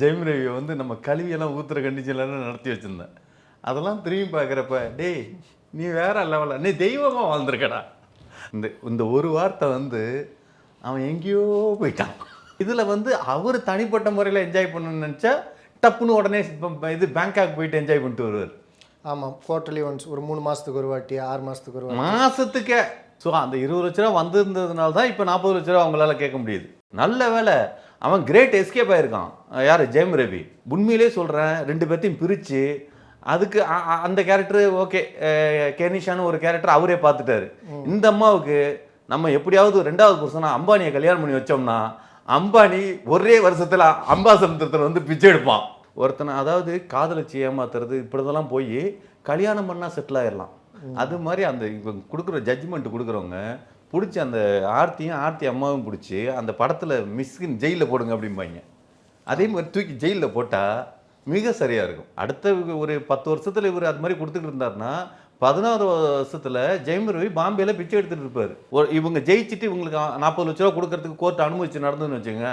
ஜெயம் ரவியை வந்து நம்ம கல்வியெல்லாம் ஊத்துற கண்டிஷன்லாம் நடத்தி வச்சிருந்தேன். அதெல்லாம் திரும்பி பார்க்குறப்ப டேய் நீ வேற லெவலில் நீ தெய்வமாக வாழ்ந்திருக்கடா. இந்த இந்த ஒரு வார்த்தை வந்து அவன் எங்கேயோ போயிட்டான். இதில் வந்து அவர் தனிப்பட்ட முறையில் என்ஜாய் பண்ணணும்னு நினச்சா டப்புன்னு உடனே இது பேங்காக் போயிட்டு என்ஜாய் பண்ணிட்டு வருவார். ஆமாம் குவார்டர்லி ஒன்ஸ் ஒரு மூணு மாதத்துக்கு ஒரு வாட்டி ஆறு மாதத்துக்கு ஒரு வாட்டி. மாசத்துக்கே. ஸோ அந்த இருபது லட்ச ரூபா வந்திருந்ததுனால தான் இப்போ நாற்பது லட்ச ரூபா அவங்களால கேட்க முடியுது. நல்ல வேலை அவன் கிரேட் எஸ்கேப் ஆயிருக்கான். யார்? ஜெயம் ரவி. உண்மையிலே சொல்கிறேன் ரெண்டு பேர்த்தையும் பிரித்து அதுக்கு அந்த கேரக்டர் ஓகே கெனிஷான்னு ஒரு கேரக்டர் அவரே பார்த்துட்டாரு. இந்த அம்மாவுக்கு நம்ம எப்படியாவது ரெண்டாவது புருஷனா அம்பானியை கல்யாணம் பண்ணி வச்சோம்னா அம்பானி ஒரே வருஷத்தில் அம்பாசமுத்திரத்தில் வந்து பிச்சை எடுப்பான். ஒருத்தனை அதாவது காதலிச்சு ஏமாத்துறது இப்படிதெல்லாம் போய் கல்யாணம் பண்ணால் செட்டில் ஆயிடலாம் அது மாதிரி அந்த கொடுக்குற ஜட்ஜ்மெண்ட் கொடுக்குறவங்க பிடிச்சி அந்த ஆர்த்தியும் ஆர்த்தி அம்மாவும் பிடிச்சி அந்த படத்தில் மிஸ்கின் ஜெயிலில் போடுங்க அப்படிம்பாங்க. அதே மாதிரி தூக்கி ஜெயிலில் போட்டால் மிக சரியாக இருக்கும். அடுத்த ஒரு பத்து வருஷத்தில் இவர் அது மாதிரி கொடுத்துட்டு இருந்தாருன்னா பதினாறு வருஷத்தில் ஜெயம் ரவி பாம்பேல பிச்சை எடுத்துட்டு இருப்பார். ஒரு இவங்க ஜெயிச்சுட்டு இவங்களுக்கு நாற்பது லட்ச ரூபா கொடுக்கறதுக்கு கோர்ட் அனுமதிச்சு நடந்துன்னு வச்சுங்க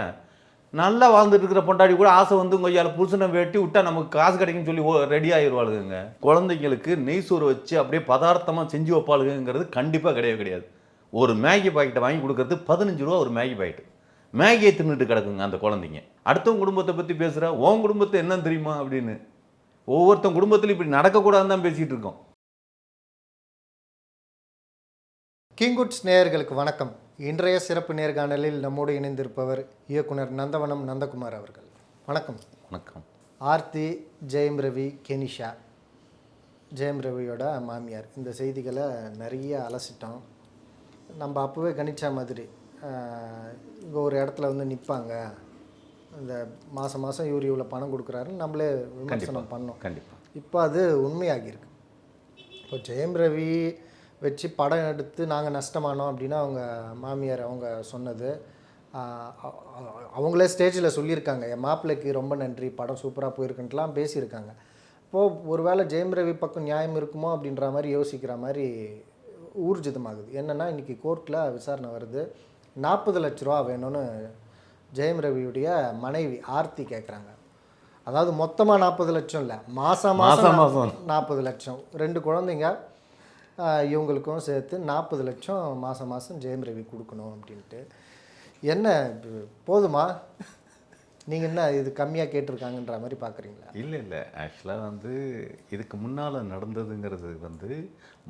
நல்லா வாழ்ந்துட்டு இருக்கிற பொண்டாடி கூட ஆசை வந்து உங்க ஐயால புருஷனை வெட்டி விட்டா நமக்கு காசு கிடைக்குன்னு சொல்லி ரெடி ஆயிடுவாளுங்க குழந்தைங்களுக்கு நெய் சோறு வச்சு அப்படியே பதார்த்தமாக செஞ்சு வைப்பாளுங்கிறது கண்டிப்பாக கிடையவே கிடையாது. ஒரு மேகி பாக்கெட்டை வாங்கி கொடுக்கறது பதினஞ்சு ரூபா ஒரு மேகி பாக்கெட் மேகியை தின்னுட்டு கிடக்குங்க அந்த குழந்தைங்க. அடுத்தவங்க குடும்பத்தை பற்றி பேசுகிற உன் குடும்பத்தை என்னன்னு தெரியுமா? அப்படின்னு. ஒவ்வொருத்தன் குடும்பத்திலும் இப்படி நடக்கக்கூடாதுன்னு தான் பேசிகிட்டு இருக்கோம். கிங்குட்ஸ் நேயர்களுக்கு வணக்கம். இன்றைய சிறப்பு நேர்காணலில் நம்மோடு இணைந்திருப்பவர் இயக்குனர் நந்தவனம் நந்தகுமார் அவர்கள். வணக்கம். வணக்கம். ஆர்த்தி ஜெயம் ரவி கெனிஷா. ஜெயம் ரவியோட மாமியார். இந்த செய்திகளை நிறைய அலசிட்டோம். நம்ம அப்போவே கணிச்ச மாதிரி இங்கே ஒரு இடத்துல வந்து நிற்பாங்க இந்த மாதம் மாதம் இவர் இவ்வளோ பணம் கொடுக்குறாருன்னு நம்மளே விமர்சனம் பண்ணோம். கண்டிப்பாக இப்போ அது உண்மையாகியிருக்கு. இப்போ ஜெயம் ரவி வச்சு படம் எடுத்து நாங்கள் நஷ்டமானோம் அப்படின்னு அவங்க மாமியார் அவங்க சொன்னது அவங்களே ஸ்டேஜில் சொல்லியிருக்காங்க. என் மாப்பிள்ளைக்கு ரொம்ப நன்றி படம் சூப்பராக போயிருக்குன்ட்டுலாம் பேசியிருக்காங்க. இப்போது ஒருவேளை ஜெயம் ரவி பக்கம் நியாயம் இருக்குமோ அப்படின்ற மாதிரி யோசிக்கிற மாதிரி ஊர்ஜிதமாகுது. என்னென்னா இன்றைக்கி கோர்ட்டில் விசாரணை வருது. நாற்பது லட்ச ரூபா வேணும்னு ஜெயம் ரவியுடைய மனைவி ஆர்த்தி கேட்குறாங்க அதாவது மொத்தமாக நாற்பது லட்சம் இல்லை. மாதம் மாதம் மாசம். நாற்பது லட்சம். ரெண்டு குழந்தைங்க இவங்களுக்கும் சேர்த்து நாற்பது லட்சம் மாதம் மாதம் ஜெயம் ரவி கொடுக்கணும் அப்படின்ட்டு. என்ன போதுமா? நீங்கள் என்ன இது கம்மியாக கேட்டிருக்காங்கன்ற மாதிரி பார்க்குறீங்களா இல்லை இல்லை. ஆக்சுவலாக வந்து இதுக்கு முன்னால் நடந்ததுங்கிறது வந்து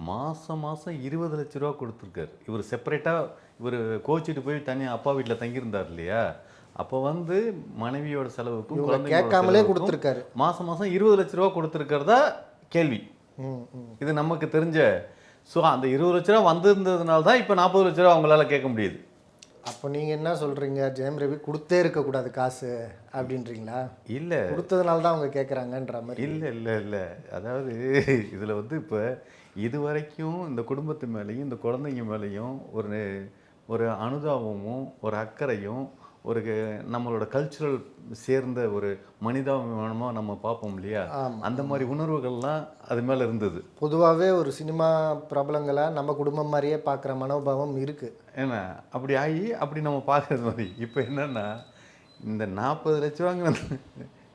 மாதம் மாதம் இருபது லட்ச ரூபா கொடுத்துருக்காரு. இவர் செப்பரேட்டாக இவர் கோச்சிட்டு போய் தனியாக அப்பா வீட்டில் தங்கியிருந்தார் இல்லையா? அப்போ வந்து மனைவியோட செலவுக்கும் கேட்காமலே கொடுத்துருக்காரு. மாதம் மாதம் இருபது லட்ச ரூபா கொடுத்துருக்கிறதா கேள்வி. இது நமக்கு தெரிஞ்ச ஸோ அந்த இருபது லட்ச ரூபா வந்திருந்ததுனால தான் இப்போ நாற்பது லட்ச ரூபா அவங்களால கேட்க முடியுது. அப்போ நீங்கள் என்ன சொல்கிறீங்க ஜெயம் ரவி கொடுத்தே இருக்கக்கூடாது காசு அப்படின்றீங்களா? இல்லை. கொடுத்ததுனால தான் அவங்க கேட்குறாங்கன்ற மாதிரி. இல்லை இல்லை இல்லை. அதாவது இதில் வந்து இப்போ இது வரைக்கும் இந்த குடும்பத்து மேலேயும் இந்த குழந்தைங்க மேலேயும் ஒரு ஒரு அனுதாபமும் ஒரு அக்கறையும் ஒரு நம்மளோட கல்ச்சுரல் சேர்ந்த ஒரு மனிதாபிமானமாக நம்ம பார்ப்போம் இல்லையா. அந்த மாதிரி உணர்வுகள்லாம் அது மேலே இருந்தது. பொதுவாகவே ஒரு சினிமா பிரபலங்களை நம்ம குடும்பம் மாதிரியே பார்க்குற மனோபாவம் இருக்குது ஏன்னா அப்படி ஆகி அப்படி நம்ம பார்க்கறது மாதிரி. இப்போ என்னன்னா இந்த நாற்பது லட்ச ரூபாங்க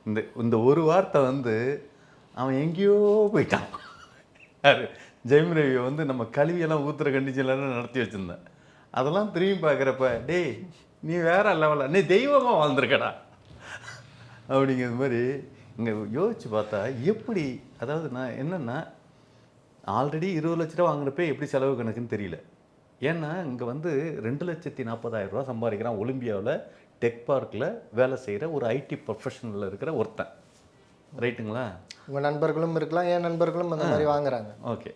இந்த இந்த ஒரு வார்த்தை வந்து அவன் எங்கேயோ போயிட்டான். யாரு? ஜெயம் ரவியை வந்து நம்ம கல்வியெல்லாம் ஊத்துற கண்டிஷன்லாம் நடத்தி வச்சிருந்தேன். அதெல்லாம் திரும்பி பார்க்குறப்ப டேய் நீ வேற லெவலில் நீ தெய்வமாக வாழ்ந்திருக்கடா. அப்படிங்கிற மாதிரி இங்கே யோசிச்சு பார்த்தா எப்படி அதாவது நான் என்னென்னா ஆல்ரெடி இருபது லட்ச ரூபா வாங்குறப்ப எப்படி செலவு கணக்குன்னு தெரியல. ஏன்னா இங்கே வந்து ரெண்டு லட்சத்தி நாற்பதாயிரம் ரூபா சம்பாதிக்கிறான் ஒலிம்பியாவில் டெக் பார்க்கில் வேலை செய்கிற ஒரு ஐடி ப்ரொஃபஷனலில் இருக்கிற ஒருத்தன். ரைட்டுங்களா உங்கள் நண்பர்களும் இருக்கலாம் என் நண்பர்களும் அந்த மாதிரி வாங்குறாங்க. ஓகே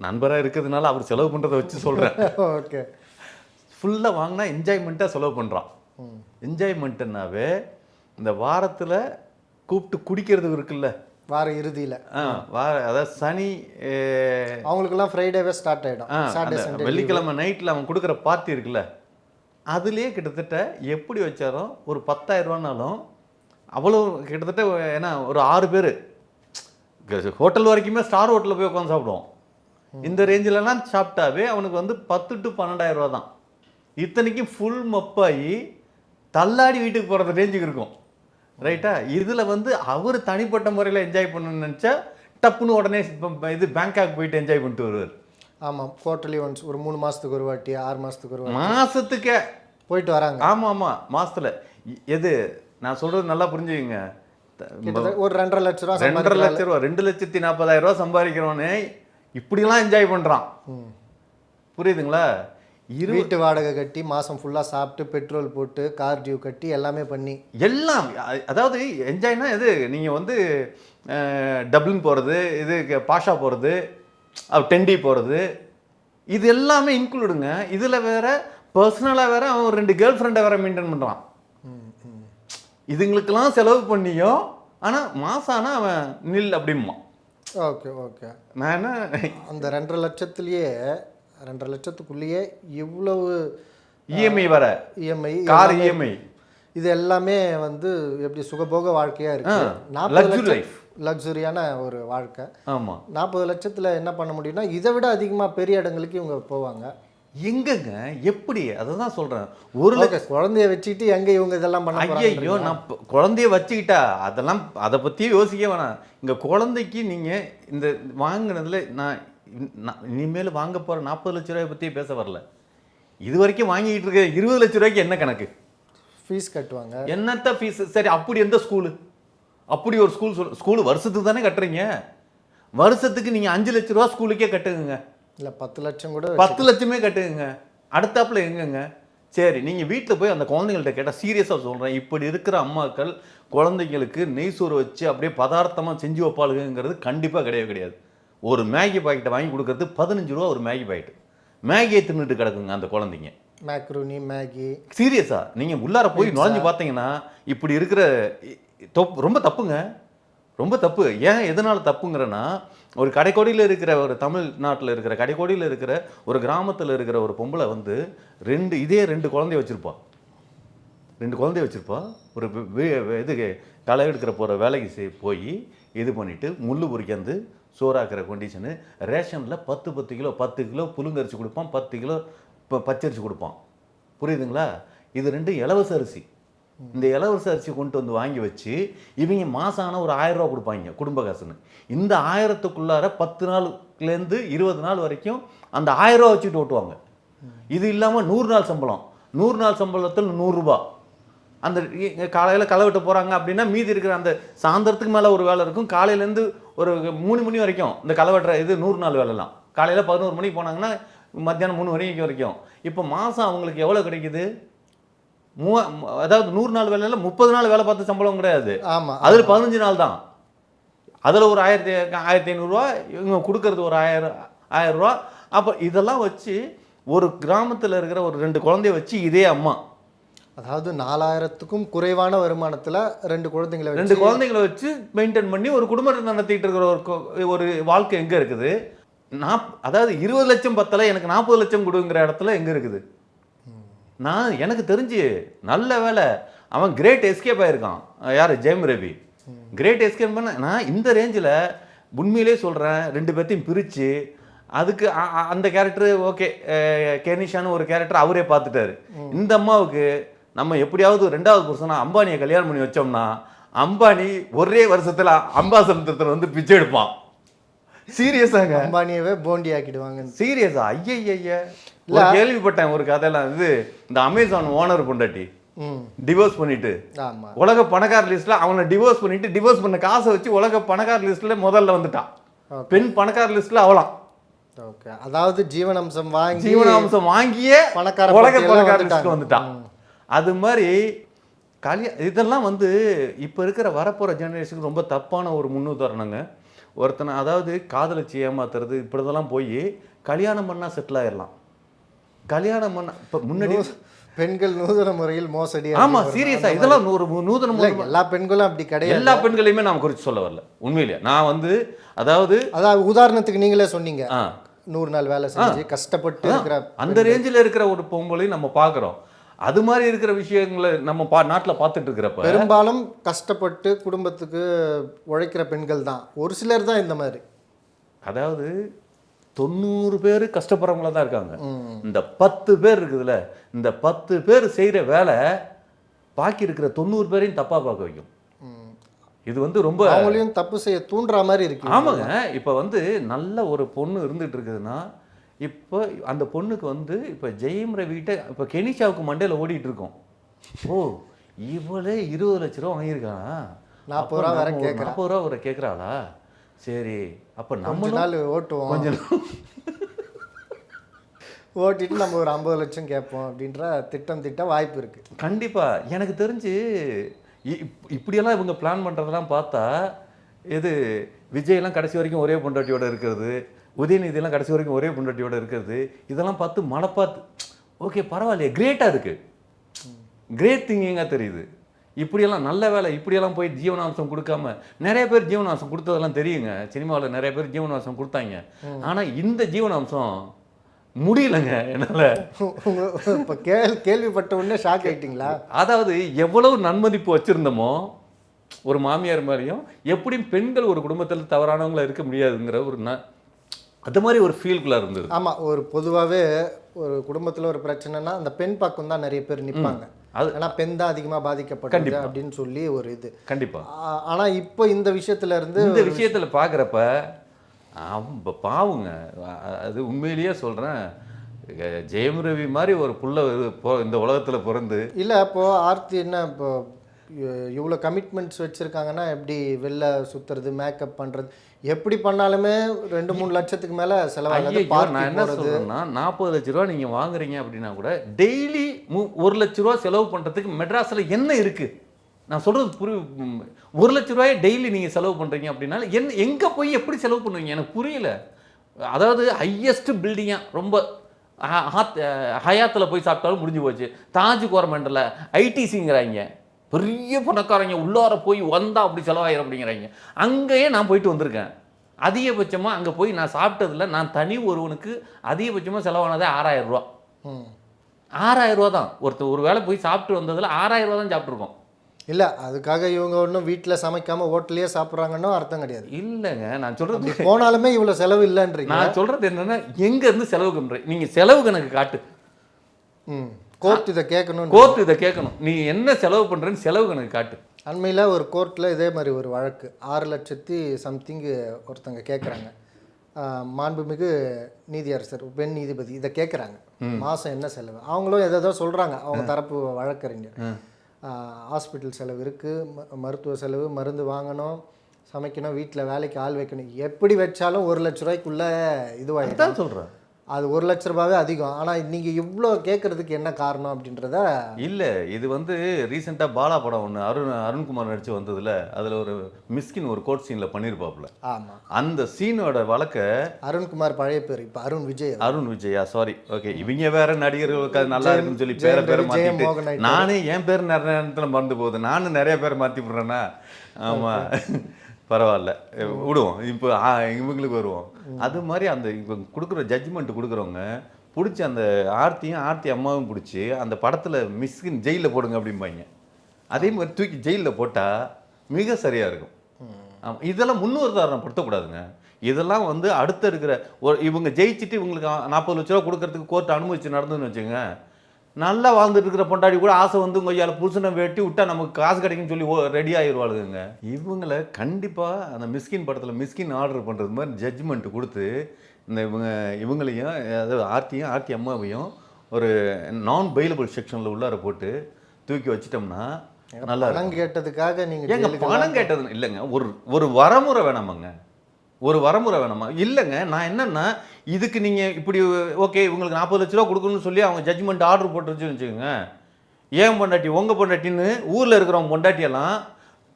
நண்பராக இருக்கிறதுனால அவர் செலவு பண்ணுறதை வச்சு சொல்கிறேன் ஓகே ஃபுல்லாக வாங்கினா என்ஜாய்மெண்ட்டாக செலவு பண்ணுறான் என்ஜாய்மெண்ட்டுனாவே இந்த வாரத்தில் கூப்பிட்டு குடிக்கிறது இருக்குல்ல? வார இறுதியில். வார அதாவது சனி அஹ், அவங்களுக்கெல்லாம் ஃப்ரைடேவே ஸ்டார்ட் ஆகிடும் வெள்ளிக்கிழமை நைட்டில் அவன் கொடுக்குற பார்ட்டி இருக்குல்ல அதுலேயே கிட்டத்தட்ட எப்படி வச்சாலும் ஒரு 10000 ரூபானாலும் அவ்வளோ கிட்டத்தட்ட ஏன்னா ஒரு ஆறு பேர். ஹோட்டல் வரைக்குமே ஸ்டார் ஹோட்டலில் போய் உட்காந்து சாப்பிடுவோம். இந்த ரேஞ்சிலலாம் சாப்பிட்டாவே அவனுக்கு வந்து பத்து டு பன்னெண்டாயிரம் ரூபா தான். இத்தனைக்கும் ஃபுல் மப்பாகி தள்ளாடி வீட்டுக்கு போகிறது ரேஞ்சுக்கு இருக்கும். ரைட்டா இதுல வந்து அவர் தனிப்பட்ட முறையில் என்ஜாய் பண்ணணும்னு நினைச்சா டப்புன்னு உடனே இது பேங்காக் போயிட்டு என்ஜாய் பண்ணிட்டு வருவார். ஆமாம் குவார்டர்லி ஒன்ஸ் ஒரு மூணு மாதத்துக்கு ஒரு வாட்டி ஆறு மாதத்துக்கு ஒரு வாட்டி. மாசத்துக்கே. போயிட்டு வராங்க. ஆமா ஆமா. மாசத்துல. எ- எது? நான் சொல்றது நல்லா புரிஞ்சுக்கங்க. ஒரு ரெண்டரை லட்ச ரூபா ரெண்டரை. லட்சம் ரூபா ரெண்டு லட்சத்தி நாற்பதாயிரம் ரூபா சம்பாதிக்கிறவனே இப்படிலாம் என்ஜாய் பண்றான். ம். புரியுதுங்களா? இரு வீட்டு வாடகை கட்டி மாதம் ஃபுல்லாக சாப்பிட்டு பெட்ரோல் போட்டு கார் டியூ கட்டி எல்லாமே பண்ணி. எல்லாம் அதாவது என்ஜாய்னா எது? நீங்க வந்து டப்ளின் போறது இது பாஷா அஹ், டெண்டி போறது. இது எல்லாமே இன்க்ளூடுங்க இதுல வேற பர்சனலா வேற அவன் ஒரு ரெண்டு கேர்ள் ஃப்ரெண்டை வேற மெயின்டைன் ம். இதுங்களுக்கெல்லாம் செலவு பண்ணியும் ஆனா மாசம் ஆனா அவன் நில் அப்படிம்பான். Okay okay. நான் என்ன அந்த ரெண்டரை லட்சத்துலேயே ரெண்டரை லட்சத்துக்குள்ளேயே இவ்வளவு இஎம்ஐ வர. இஎம்ஐ கார் இஎம்ஐ இது எல்லாமே வந்து எப்படி சுகபோக வாழ்க்கையா இருக்கு. ஆ, நாற்பது லட்சம் life. லக்ஸுரியான ஒரு வாழ்க்கை. ஆமா. நாற்பது லட்சத்துல என்ன பண்ண முடியும்னா இதை விட அதிகமா பெரிய இடங்களுக்கு இவங்க போவாங்க. எங்கங்க? எப்படி? அதை தான் சொல்றேன். ஒரு ஓகே குழந்தைய வச்சுக்கிட்டு எங்க இவங்க இதெல்லாம் பண்ண ஐயோ நான் குழந்தைய வச்சுக்கிட்டா அதெல்லாம் அதை பற்றியே யோசிக்க வேணாம். இங்கே குழந்தைக்கு நீங்கள் இந்த வாங்கினதுல நான் இனிமேல் வாங்க போகிற நாற்பது லட்ச ரூபாயை பற்றி பேச வரல. இது வரைக்கும் வாங்கிட்டு இருக்க இருபது லட்ச ரூபாய்க்கு என்ன கணக்கு? ஃபீஸ் கட்டுவாங்க. என்னத்த ஃபீஸ் சரி அப்படி எந்த ஸ்கூலு அப்படி ஒரு ஸ்கூல் சொல் ஸ்கூலு வருஷத்துக்கு தானே கட்டுறீங்க? வருஷத்துக்கு நீங்கள் அஞ்சு லட்ச ரூபா ஸ்கூலுக்கே கட்டுங்க இல்ல பத்து லட்சம் கூட பத்து லட்சமே கட்டுங்க. அடுத்தாப்புல எங்கங்க? சரி நீங்க வீட்டில் போய் அந்த குழந்தைங்கள்ட்ட கேட்டால் சீரியஸாக சொல்றேன். இப்படி இருக்கிற அம்மாக்கள் குழந்தைங்களுக்கு நெய் சோறு வச்சு அப்படியே பதார்த்தமா செஞ்சு வைப்பாளுங்கிறது கண்டிப்பா கிடையவே கிடையாது. ஒரு மேகி பாக்கெட்டை வாங்கி கொடுக்கறது பதினஞ்சு ரூபா ஒரு மேகி பாக்கெட் மேகியை தின்னுட்டு கிடக்குங்க அந்த குழந்தைங்க. மேக்ரூனி மேகி சீரியஸா? நீங்க உள்ளார போய் நுழைஞ்சு பார்த்தீங்கன்னா இப்படி இருக்கிற தொப் ரொம்ப தப்புங்க. ரொம்ப தப்பு. ஏன் எதனால தப்புங்கிறன்னா ஒரு கடைக்கோடியில் இருக்கிற ஒரு தமிழ்நாட்டில் இருக்கிற கடைக்கோடியில் இருக்கிற ஒரு கிராமத்தில் இருக்கிற ஒரு பொம்பளை வந்து ரெண்டு இதே ரெண்டு குழந்தைய வச்சிருப்பா. ரெண்டு குழந்தைய வச்சிருப்பா. ஒரு இது களை எடுக்கிற போகிற வேலைக்கு போய் இது பண்ணிட்டு முள்ளு பொறிக்காந்து சோறாக்குற கண்டிஷனு ரேஷனில் பத்து பத்து கிலோ பத்து கிலோ புழுங்கரிசி கொடுப்பான் பத்து கிலோ இப்போ பச்சரிசி கொடுப்பான். புரியுதுங்களா? இது ரெண்டு இலவச அரிசி. இந்த இலவச அரிசி கொண்டு வந்து வாங்கி வச்சு இவங்க மாதம் ஆனால் ஒரு ஆயிரம் ரூபா கொடுப்பாங்க குடும்ப காசுன்னு. இந்த ஆயிரத்துக்குள்ளார பத்து நாள்லேருந்து இருபது நாள் வரைக்கும் அந்த ஆயிரம் ரூபா வச்சுட்டு ஓட்டுவாங்க. இது இல்லாமல் நூறு நாள் சம்பளம். நூறு நாள் சம்பளத்தில் நூறுரூபா அந்த காலையில் களை வெட்ட போகிறாங்க அப்படின்னா மீதி இருக்கிற அந்த சாயந்தரத்துக்கு மேலே ஒரு வேலை இருக்கும். காலையிலேருந்து ஒரு மூணு மணி வரைக்கும் இந்த களை வெட்டுற இது நூறு நாள் வேலைலாம். காலையில் பதினோரு மணிக்கு போனாங்கன்னா மத்தியானம் மூணு மணிக்கு வரைக்கும். இப்போ மாதம் அவங்களுக்கு எவ்வளோ கிடைக்குது? மூ அதாவது நூறு நாள் வேலையில் முப்பது நாள் வேலை பார்த்து சம்பளம் கிடையாது. ஆமா. அதில் பதினஞ்சு நாள் தான். அதில் ஒரு ஆயிரத்தி ஆயிரத்தி ஐநூறுரூவா இவங்க கொடுக்கறது ஒரு ஆயிரம் ரூபா. அப்போ இதெல்லாம் வச்சு ஒரு கிராமத்தில் இருக்கிற ஒரு ரெண்டு குழந்தைய வச்சு இதே அம்மா. அதாவது நாலாயிரத்துக்கும் குறைவான வருமானத்துல ரெண்டு குழந்தைங்களை ரெண்டு குழந்தைங்களை வச்சு மெயின்டைன் பண்ணி ஒரு குடும்பத்தை நடத்திட்டு இருக்கிற ஒரு ஒரு வாழ்க்கை எங்கே இருக்குது? நாப் அதாவது இருபது லட்சம் பத்தல எனக்கு நாற்பது லட்சம் கொடுங்கிற இடத்துல எங்கே இருக்குது? நான் எனக்கு தெரிஞ்சு நல்ல வேலை. அவன் கிரேட் எஸ்கேப் ஆயிருக்கான். யார்? ஜெயம் ரவி. கிரேட் எஸ்கேப் பண்ண நான் இந்த ரேஞ்சில் உண்மையிலே சொல்கிறேன் ரெண்டு பேர்த்தையும் பிரித்து அதுக்கு அந்த கேரக்டர் ஓகே கேனிஷான்னு ஒரு கேரக்டர் அவரே பார்த்துட்டாரு. இந்த அம்மாவுக்கு நம்ம எப்படியாவது ரெண்டாவது புருஷனா அம்பானியை கல்யாணம் பண்ணி வச்சோம்னா அம்பானி ஒரே வருஷத்துல அம்பாசமுத்திரத்தில் வந்து பிச்சை எடுப்பான். சீரியஸாங்க அம்பானியவே போண்டி ஆக்கிடுவாங்க சீரியஸா ஐயய்ய. ஒரு கேள்விப்பட்டேன் ஒரு கதையெல்லாம் இது இந்த அமேசான் ஓனர் பொண்டாட்டி டிவோர்ஸ் பண்ணிட்டு உலக பணக்கார லிஸ்ட்ல அவனை டிவோர்ஸ் பண்ணிட்டு டிவோர்ஸ் பண்ண காசை வச்சு உலக பணக்கார லிஸ்ட்ல முதல்ல வந்துட்டான். பெண் பணக்கார லிஸ்ட்ல அவளாம். ஓகே. அதாவது ஜீவனாம்சம் வாங்கி ஜீவனாம்சம் வாங்கியே பணக்கார உலக பணக்கார. லிஸ்ட்ல வந்துட்டான். அது மாதிரி கல்யா இதெல்லாம் வந்து இப்போ இருக்கிற வரப்போகிற ஜெனரேஷனுக்கு ரொம்ப தப்பான ஒரு முன்னுதாரணங்க. ஒருத்தனை அதாவது காதலிச்சு ஏமாத்துறது இப்படிதெல்லாம் போய் கல்யாணம் பண்ணா செட்டில் ஆயிடலாம் கல்யாணம் பண்ண இப்போ முன்னாடி பெண்கள் நூதன முறையில் மோசடி ஆமா சீரியஸா இதெல்லாம் ஒரு நூதன முறை- எல்லா பெண்களும் அப்படி கிடையாது. எல்லா பெண்களையுமே நான் குறித்து சொல்ல வரல. உண்மையிலேயே. நான் வந்து அதாவது அதாவது உதாரணத்துக்கு நீங்களே சொன்னீங்க. நூறு நாள் வேலை செஞ்சு கஷ்டப்பட்டு இருக்கிற அந்த ரேஞ்சில் இருக்கிற ஒரு பொங்கலையும் நம்ம பார்க்குறோம் அது மாதிரி இருக்கிற விஷயங்களை நம்ம பா நாட்டில் பார்த்துட்டு இருக்கிறப்ப பெரும்பாலும் கஷ்டப்பட்டு குடும்பத்துக்கு உழைக்கிற பெண்கள் தான். ஒரு சிலர் தான் இந்த மாதிரி. அதாவது தொண்ணூறு பேர் கஷ்டப்படுறவங்களா தான் இருக்காங்க. இந்த பத்து பேர் இருக்குதுல்ல இந்த பத்து பேர் செய்கிற வேலை பாக்கி இருக்கிற தொண்ணூறு பேரையும் தப்பாக பார்க்க வைக்கும். இது வந்து ரொம்ப அவங்களையும் தப்பு செய்ய தூண்டுற மாதிரி இருக்கு. ஆமாங்க. இப்போ வந்து நல்ல ஒரு பொண்ணு இருந்துட்டு இருக்குதுன்னா இப்போ அந்த பொண்ணுக்கு வந்து இப்போ ஜெயம் ரவிகிட்ட இப்போ கெனிஷாவுக்கு மண்டையில் ஓடிட்டு இருக்கோம் ஓ இவளே இருபது லட்ச ரூபா வாங்கியிருக்கானா? நாற்பது ரூபா வேற கேட்குறா நாற்பது ரூபா வர கேட்குறாளா சரி அப்போ நம்மளும் நாள் ஓட்டுவோம். கொஞ்சம் ஓட்டிட்டு நம்ம ஒரு ஐம்பது லட்சம் கேட்போம் அப்படின்ற திட்டம் திட்ட வாய்ப்பு இருக்கு. கண்டிப்பா. எனக்கு தெரிஞ்சு இப்படியெல்லாம் இவங்க பிளான் பண்றதெல்லாம் பார்த்தா இது விஜய்லாம் கடைசி வரைக்கும் ஒரே பொண்டாட்டியோட இருக்கிறது. உதயநிதியெல்லாம் கடைசி வரைக்கும் ஒரே பொண்டாட்டியோட இருக்கிறது. இதெல்லாம் பார்த்து மனப்பாத்து ஓகே பரவாயில்லையே கிரேட்டாக இருக்கு. கிரேட் திங்கிங்காக தெரியுது. இப்படியெல்லாம் நல்ல வேலை இப்படியெல்லாம் போய் ஜீவனாம்சம் கொடுக்காம நிறைய பேர் ஜீவனாம்சம் கொடுத்ததெல்லாம் தெரியுங்க. சினிமாவில் நிறைய பேர் ஜீவனாம்சம் கொடுத்தாங்க. ஆனால் இந்த ஜீவனாம்சம் முடியலங்க என்னால். இப்போ கேள் கேள்விப்பட்ட உடனே ஷாக் ஆயிட்டீங்களா? அதாவது எவ்வளவு நன்மதிப்பு வச்சிருந்தோமோ ஒரு மாமியார் மாதிரியும் எப்படியும் பெண்கள் ஒரு குடும்பத்தில் தவறானவங்களா இருக்க முடியாதுங்கிற ஒரு ந அது மாதிரி ஒரு ஃபீல்குள்ளே இருந்தது. ஆமா ஒரு பொதுவாகவே ஒரு குடும்பத்துல ஒரு பிரச்சனைனா அந்த பெண் பக்கம் தான் நிறைய பேர் நிப்பாங்க. அது- ஏன்னா பெண் தான் அதிகமா பாதிக்கப்பட்டது அப்படின்னு சொல்லி ஒரு இது. கண்டிப்பா. ஆ- ஆனா இப்போ இந்த விஷயத்துல இருந்து இந்த விஷயத்துல பார்க்குறப்ப பாவுங்க. அது உண்மையிலேயே சொல்றேன். அஹ் ஜெயம் ரவி மாதிரி ஒரு புள்ள இந்த உலகத்துல பிறந்து இல்ல அப்போ ஆர்த்தி என்ன இப்போ இவ்வளோ கமிட்மெண்ட்ஸ் வச்சிருக்காங்கன்னா எப்படி வெளில சுத்துறது மேக்கப் பண்றது எப்படி பண்ணாலுமே ரெண்டு மூணு லட்சத்துக்கு மேல செலவாகுது நான் என்ன சொல்றேன்னா நாற்பது லட்ச ரூபா நீங்க வாங்குறீங்க அப்படின்னா கூட டெய்லி ஒரு லட்ச ரூபா செலவு பண்றதுக்கு மெட்ராஸ்ல என்ன இருக்கு? நான் சொல்றது புரி ம், ஒரு லட்ச ரூபாயை டெய்லி நீங்க செலவு பண்றீங்க அப்படின்னா என்ன எங்க போய் எப்படி செலவு பண்ணுவீங்க? எனக்கு புரியல. அதாவது ஹையஸ்ட் பில்டிங்கா ரொம்ப ஹாத்- ஹயாத்தில் போய் சாப்பிட்டாலும் முடிஞ்சு போச்சு. தாஜ் கோரமெண்டில் ஐடிசிங்கிறாங்க பெரிய பணக்காரங்க உள்ளார போய் வந்தா அப்படி செலவாயிரும் அப்படிங்கிறாங்க. அங்கேயே நான் போயிட்டு வந்திருக்கேன். அதிகபட்சமாக அங்கே போய் நான் சாப்பிட்டதில் நான் தனி ஒருவனுக்கு அதிகபட்சமாக செலவானதே ஆறாயிரம் ரூபா. ம். ஆறாயிரம் ரூபா தான். ஒருத்தர் ஒரு வேளை போய் சாப்பிட்டு வந்ததில் ஆறாயிரம் ரூபா தான் சாப்பிட்ருக்கோம் இல்ல அதுக்காக இவங்க ஒன்றும் வீட்டில் சமைக்காம ஹோட்டல்லையே சாப்பிட்றாங்கன்னு அர்த்தம் கிடையாது. இல்லைங்க நான் சொல்றது போனாலுமே இவ்வளவு செலவு இல்லைன்றீங்க. நான் சொல்றது என்னன்னா எங்க இருந்து செலவு கண்டுற நீங்க செலவு கணக்கு காட்டு. ம். கோர்ட் இதை கேட்கணும் கோர்ட் இதை கேட்கணும். நீ என்ன செலவு பண்றேன்னு செலவு கணக்கு காட்டு. அண்மையில் ஒரு கோர்ட்டில் இதே மாதிரி ஒரு வழக்கு. ஆறு லட்சத்தி சம்திங்கு ஒருத்தங்க கேட்குறாங்க மாண்புமிகு நீதியரசர் பெண் நீதிபதி இதை கேட்குறாங்க மாதம் என்ன செலவு? அவங்களும் எதை சொல்கிறாங்க அவங்க தரப்பு வழக்கறிஞர். ஹாஸ்பிட்டல் செலவு இருக்குது மருத்துவ செலவு மருந்து வாங்கணும் சமைக்கணும் வீட்டில் வேலைக்கு ஆள் வைக்கணும். எப்படி வச்சாலும் ஒரு லட்ச ரூபாய்க்குள்ளே தான் சொல்றேன். அது ஒரு லட்ச ரூபாவே அதிகம். ஆனால் நீங்கள் இவ்வளோ கேட்குறதுக்கு என்ன காரணம் அப்படின்றத இல்ல இது வந்து ரீசெண்டாக பாலா படம் ஒன்று அருண் அருண்குமார் நடிச்சு வந்ததுல அதுல ஒரு மிஸ்கின் ஒரு கோட் சீன்ல பண்ணியிருப்பாப்புல ஆமாம் அந்த சீனோட வழக்க அருண்குமார் பழைய பேர் இப்போ அருண் விஜய். அருண் விஜயா சாரி ஓகே இவங்க வேற நடிகர்களுக்கு அது நல்லா இருக்குன்னு சொல்லி பேரை பேரை ஆயிட்டாரு. நானே என் பேர் நிறைய நேரத்தில் மறந்து போகுது. நானும் நிறைய பேர் மாத்தி விடுறேன்னா. ஆமா. பரவாயில்ல. விடுவோம். இப்போ இவங்களுக்கு வருவோம். அது மாதிரி அந்த இவங்க கொடுக்குற ஜட்ஜ்மெண்ட் கொடுக்குறவங்க பிடிச்சி அந்த ஆர்த்தியும் ஆர்த்தி அம்மாவும் பிடிச்சி அந்த படத்துல மிஸ்கின் ஜெயிலில் போடுங்க அப்படிம்பாங்க. அதே மாதிரி தூக்கி ஜெயிலில் போட்டா மிக சரியா இருக்கும். இதெல்லாம் முன்னுதாரணம் படுத்தக்கூடாதுங்க. இதெல்லாம் வந்து அடுத்த இருக்கிற ஒரு இவங்க ஜெயிச்சுட்டு இவங்களுக்கு நாற்பது லட்ச ரூபா கொடுக்கறதுக்கு கோர்ட் அனுமதிச்சு நடந்துன்னு வச்சுங்க நல்லா வாழ்ந்துட்டு இருக்கிற பொண்டாடி கூட ஆசை வந்து கொய்யால புருஷனை வெட்டி விட்டா நமக்கு காசு கிடைக்குன்னு சொல்லி ரெடி ஆயிடுவாளுங்க இவங்களை கண்டிப்பா அந்த மிஸ்கின் படத்துல மிஸ்கின் ஆர்டர் பண்றது மாதிரி ஜட்ஜ்மெண்ட் கொடுத்து இந்த இவங்க இவங்களையும் அதாவது ஆர்த்தியும் ஆர்த்தி அம்மாவையும் ஒரு நான் பெயிலபிள் செக்ஷன்ல உள்ளார போட்டு தூக்கி வச்சிட்டோம்னா நல்லா பணம் கேட்டதுக்காக நீங்க ஏங்க ஜெயிலுக்கு பணம் கேட்டது இல்லைங்க ஒரு ஒரு வரமுறை வேணாமாங்க. ஒரு வரமுறை வேணாமா? இல்லைங்க. நான் என்னன்னா இதுக்கு நீங்க இப்படி ஓகே இவங்களுக்கு நாற்பது லட்ச ரூபா கொடுக்கணும்னு சொல்லி அவங்க ஜட்ஜ்மெண்ட் ஆர்டர் போட்டுருச்சுன்னு வச்சுக்கோங்க. ஏன் பொண்டாட்டி? உங்க பொண்டாட்டின்னு ஊர்ல இருக்கிறவங்க பொண்டாட்டியெல்லாம்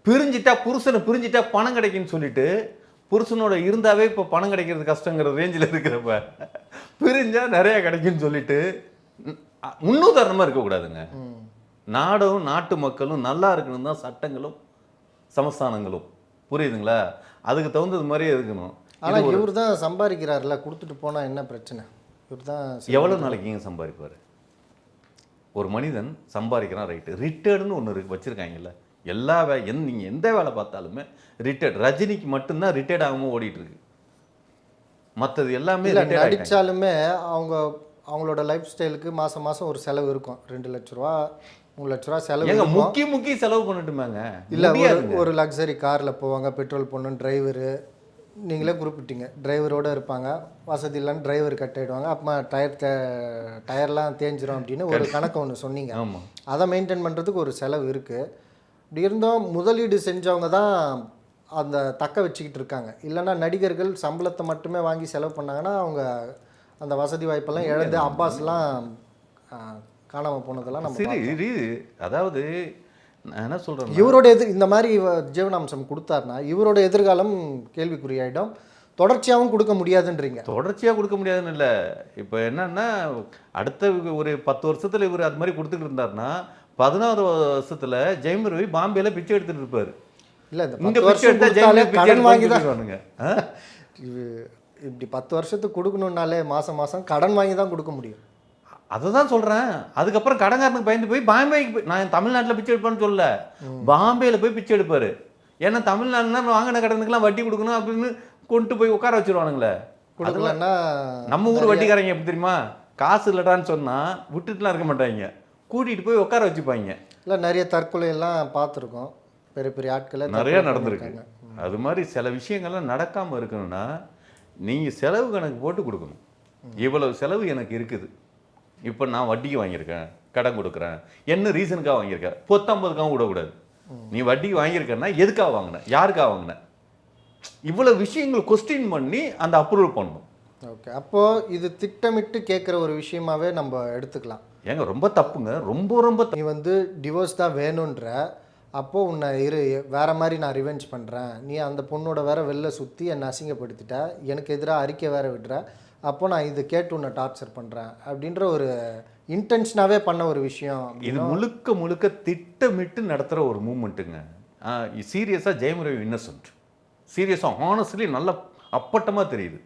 பிரிஞ்சிட்டா புருஷனை பிரிஞ்சிட்டா பணம் கிடைக்குன்னு சொல்லிட்டு புருஷனோட இருந்தாவே இப்போ பணம் கிடைக்கிறது கஷ்டங்கிற ரேஞ்சில் இருக்கிறப்ப பிரிஞ்சா நிறைய கிடைக்குன்னு சொல்லிட்டு ம், முன்னுதாரணமா இருக்கக்கூடாதுங்க. நாடும் நாட்டு மக்களும் நல்லா இருக்கணும் தான் சட்டங்களும் சமஸ்தானங்களும். புரியுதுங்களா? அதுக்கு தகுந்தது மாதிரியே இருக்கணும். ஆனா இவர் தான் சம்பாதிக்கிறாருல கொடுத்துட்டு போனா என்ன பிரச்சனை? இவர் தான் எவ்வளோ நாளைக்குங்க சம்பாதிப்பார்? ஒரு மனிதன் சம்பாதிக்கிறான் ரைட்டு ரிட்டர்டுன்னு ஒன்று இருக்கு வச்சுருக்காங்கல்ல. எல்லா வே எந் நீங்கள் எந்த வேலை பார்த்தாலுமே ரிட்டையர்ட் ரஜினிக்கு மட்டும்தான் ரிட்டையர்ட் ஆகாமல் ஓடிட்டு இருக்கு மற்றது எல்லாமே நடிச்சாலுமே அவங்க அவங்களோட லைஃப் ஸ்டைலுக்கு மாசம் மாசம் ஒரு செலவு இருக்கும். ரெண்டு லட்ச ரூபா மூணு லட்ச ரூபா செலவு ஏங்க. முக்கி முக்கி செலவு பண்ணட்டுமாங்க? இல்லை ஒரு லக்ஸரி காரில் போவாங்க பெட்ரோல் போடணும் டிரைவரு நீங்களே குறிப்பிட்டீங்க டிரைவரோட இருப்பாங்க வசதி இல்லைன்னு டிரைவர் கட் ஆயிடுவாங்க. அப்புறமா டயர் டயர்லாம் தேஞ்சிரும் அப்படின்னு ஒரு கணக்கு ஒன்று சொன்னீங்க. ஆமா. அதை மெயின்டைன் பண்ணுறதுக்கு ஒரு செலவு இருக்குது இப்படி இருந்தும் முதலீடு செஞ்சவங்க தான் அந்த தக்க வச்சுக்கிட்டு இருக்காங்க. இல்லைன்னா நடிகர்கள் சம்பளத்தை மட்டுமே வாங்கி செலவு பண்ணாங்கன்னா அவங்க அந்த வசதி வாய்ப்பெல்லாம் இழந்து அப்பாஸ்லாம் காணாமல் போனதெல்லாம் நம்ம சரி அதாவது நான் என்ன சொல்றேன் இவரோட எதிர் இந்த மாதிரி ஜீவனாம்சம் கொடுத்தாருன்னா இவரோட எதிர்காலம் கேள்விக்குறியாயிடும். தொடர்ச்சியாகவும் கொடுக்க முடியாதுன்றீங்க. தொடர்ச்சியாக கொடுக்க முடியாதுன்னு இல்லை. இப்போ என்னன்னா அடுத்த ஒரு பத்து வருஷத்துல இவர் அது மாதிரி கொடுத்துட்டு இருந்தாருன்னா பதினாறு வருஷத்துல ஜெயம் ரவி பாம்பேல பிச்சை எடுத்துட்டு இருப்பாரு. இல்லை இந்த இங்க பிச்சை வருஷம் எடுத்தா ஜெயம் கொடுத்தாலே ரவி பிச்சை கடன் வாங்கி தான் இப்படி பத்து வருஷத்துக்கு கொடுக்கணுன்னாலே மாதம் மாதம் கடன் வாங்கி தான் கொடுக்க முடியும். அதை தான் சொல்றேன். அதுக்கப்புறம் கடன்காரனுக்கு பயந்து போய் பாம்பேக்கு போய் நான் தமிழ்நாட்டுல பிச்சை எடுப்பேன்னு சொல்லல. பாம்பேல போய் பிச்சை எடுப்பாரு. ஏன்னா தமிழ்நாடுனா வாங்கின கடனுக்குலாம் வட்டி கொடுக்கணும் அப்படின்னு கொண்டு போய் உட்கார வச்சிருவானுங்களே. கொடுக்கலன்னா நம்ம ஊர் வட்டிக்காரங்க எப்படி தெரியுமா? காசு இல்லடான்னு சொன்னா விட்டுட்டுலாம் இருக்க மாட்டாங்க. கூட்டிட்டு போய் உட்கார வச்சுப்பாங்க. இல்லை நிறைய தற்கொலை எல்லாம் பார்த்துருக்கோம். பெரிய பெரிய ஆட்களை நிறைய தற்கொலை நடந்திருக்கு பண்ணிருக்காங்க. அது மாதிரி சில விஷயங்கள்லாம் நடக்காம இருக்கணும்னா நீங்க செலவு கணக்கு போட்டு கொடுக்கணும். இவ்வளவு செலவு எனக்கு இருக்குது. இப்போ நான் வட்டிக்கு வாங்கியிருக்கேன் கடன் கொடுக்குறேன். என்ன ரீசனுக்காக வாங்கியிருக்கேன்? பொத்தம்பதுக்காக விடக்கூடாது. நீ வட்டிக்கு வாங்கியிருக்கேன்னா எதுக்காக வாங்கின? யாருக்காக வாங்கின? இவ்வளவு விஷயங்கள் கொஸ்டின் பண்ணி அந்த அப்ரூவல் பண்ணணும். ஓகே அப்போது இது திட்டமிட்டு கேட்குற ஒரு விஷயமாவே நம்ம எடுத்துக்கலாம். ஏங்க ரொம்ப தப்புங்க. ரொம்ப ரொம்ப நீ வந்து டிவோர்ஸ் தான் வேணுன்ற அப்போது உன்னை இரு வேற மாதிரி நான் ரிவெஞ்ச் பண்ணுறேன் நீ அந்த பொண்ணோட வேற வெளில சுற்றி என்னை அசிங்கப்படுத்திட்ட. எனக்கு எதிராக அறிக்கை வேற விடுற. அப்போ நான் இது கேட்டு உன்னை டார்ச்சர் பண்ணுறேன் அப்படின்ற ஒரு இன்டென்ஷனாகவே பண்ண ஒரு விஷயம் இது முழுக்க முழுக்க திட்டமிட்டு நடத்துகிற ஒரு மூமெண்ட்டுங்க சீரியஸாக ஜெயம் ரவி இன்னசென்ட் சீரியஸாக ஹானஸ்ட்லி நல்ல அப்பட்டமாக தெரியுது.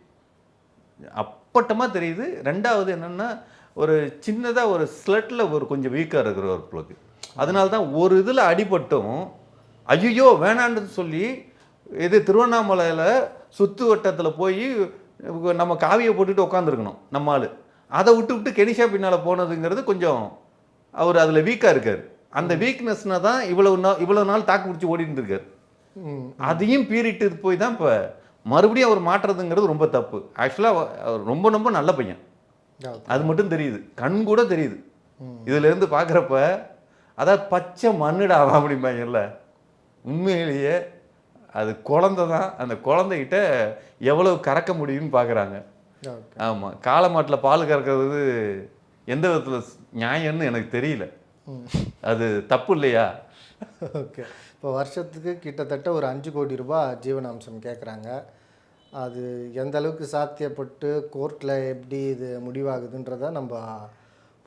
அப்பட்டமாக தெரியுது. ரெண்டாவது என்னென்னா ஒரு சின்னதாக ஒரு ஸ்லட்டில் ஒரு கொஞ்சம் வீக்காக இருக்கிற ஒரு பிள்ளைக்கு அதனால தான் ஒரு இதில் அடிபட்டும் ஐயோ வேணான்னு சொல்லி இது திருவண்ணாமலையில் சுற்று வட்டத்தில் போய் நம்ம காவியை போட்டுட்டு உட்காந்துருக்கணும் நம்ம ஆள். அதை விட்டு விட்டு கெனிஷா பின்னால் போனதுங்கிறது கொஞ்சம் அவர் அதில் வீக்காக இருக்கார். அந்த வீக்னஸ்னா தான் இவ்வளவு நாள் இவ்வளவு நாள் தாக்கு பிடிச்சி ஓடிட்டு இருந்திருக்காரு ம், அதையும் பீறிட்டு போய் தான் இப்போ மறுபடியும் அவர் மாற்றுறதுங்கிறது ரொம்ப தப்பு. ஆக்சுவலாக அவர் ரொம்ப ரொம்ப நல்ல பையன். அது மட்டும் தெரியுது. கண் கூட தெரியுது. இதுல இருந்து பார்க்குறப்ப அதாவது பச்சை மண்ணுடா அப்படிம்பாங்கல்ல உண்மையிலேயே அது குழந்தை தான். அந்த குழந்தைகிட்ட எவ்வளவு கறக்க முடியும்னு பார்க்குறாங்க ஆமாம் காளமாட்டில் பால் கறக்கிறது எந்த விதத்தில் நியாயம்னு எனக்கு தெரியல. அது தப்பு இல்லையா? ஓகே. இப்போ வருஷத்துக்கு கிட்டத்தட்ட ஒரு அஞ்சு கோடி ரூபாய் ஜீவனாம்சம் கேட்குறாங்க அது எந்த அளவுக்கு சாத்தியப்பட்டு கோர்ட்டில் எப்படி இது முடிவாகுதுன்றதை நம்ம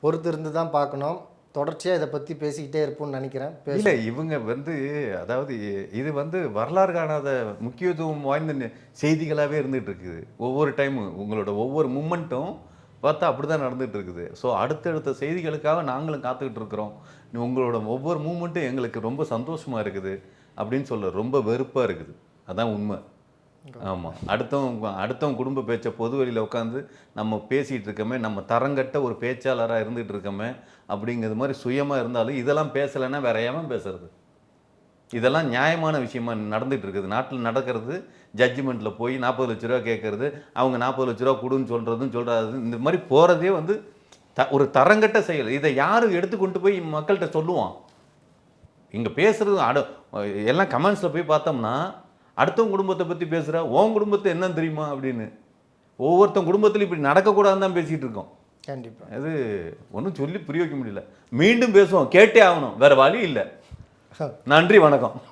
பொறுத்து இருந்து தான் பார்க்கணும். தொடர்ச்சியாக இதை பற்றி பேசிக்கிட்டே இருப்போம்னு நினைக்கிறேன். பேச. இல்லை இவங்க வந்து அதாவது இது வந்து வரலாறு காணாத முக்கியத்துவம் வாய்ந்த செய்திகளாகவே இருந்துகிட்டு இருக்குது. ஒவ்வொரு டைமும் உங்களோட ஒவ்வொரு மூமெண்ட்டும் பார்த்தா அப்படி தான் நடந்துகிட்டு இருக்குது. ஸோ அடுத்தடுத்த செய்திகளுக்காக நாங்களும் காத்துக்கிட்டு இருக்கிறோம். உங்களோட ஒவ்வொரு மூமெண்ட்டும் எங்களுக்கு ரொம்ப சந்தோஷமாக இருக்குது. அப்படின்னு சொல்ல ரொம்ப வெறுப்பாக இருக்குது. அதான் உண்மை. ஆமாம் அடுத்தவங்க அடுத்தவங்க குடும்ப பேச்சை பொது வெளியில் உட்காந்து நம்ம பேசிகிட்டு இருக்கோமே நம்ம தரங்கட்ட ஒரு பேச்சாளராக இருந்துகிட்டு இருக்கோமே அப்படிங்கிறது மாதிரி சுயமாக இருந்தாலும் இதெல்லாம் பேசலைன்னா வேற ஏன் பேசுறது? இதெல்லாம் நியாயமான விஷயமா நடந்துகிட்டு இருக்குது. நாட்டில் நடக்கிறது ஜட்ஜ்மெண்ட்டில் போய் நாற்பது லட்ச ரூபா கேட்குறது அவங்க நாற்பது லட்ச ரூபா கொடுன்னு சொல்கிறதும் சொல்கிறது இந்த மாதிரி போகிறதே வந்து த ஒரு தரங்கட்ட செயல். இதை யார் எடுத்து கொண்டு போய் மக்கள்கிட்ட சொல்லுவான்? இங்கே பேசுகிறது அட எல்லாம் கமெண்ட்ஸில் போய் பார்த்தோம்னா அடுத்தவங்க குடும்பத்தை பற்றி பேசுகிற உன் குடும்பத்தை என்னன்னு தெரியுமா? அப்படின்னு. ஒவ்வொருத்தன் குடும்பத்துலையும் இப்படி நடக்கக்கூடாதுன்னு தான் பேசிகிட்டு இருக்கோம். கண்டிப்பாக அது ஒன்றும் சொல்லி புரிய வைக்க முடியல. மீண்டும் பேசுவோம். கேட்டே ஆகணும். வேற வழி இல்லை. நன்றி வணக்கம்.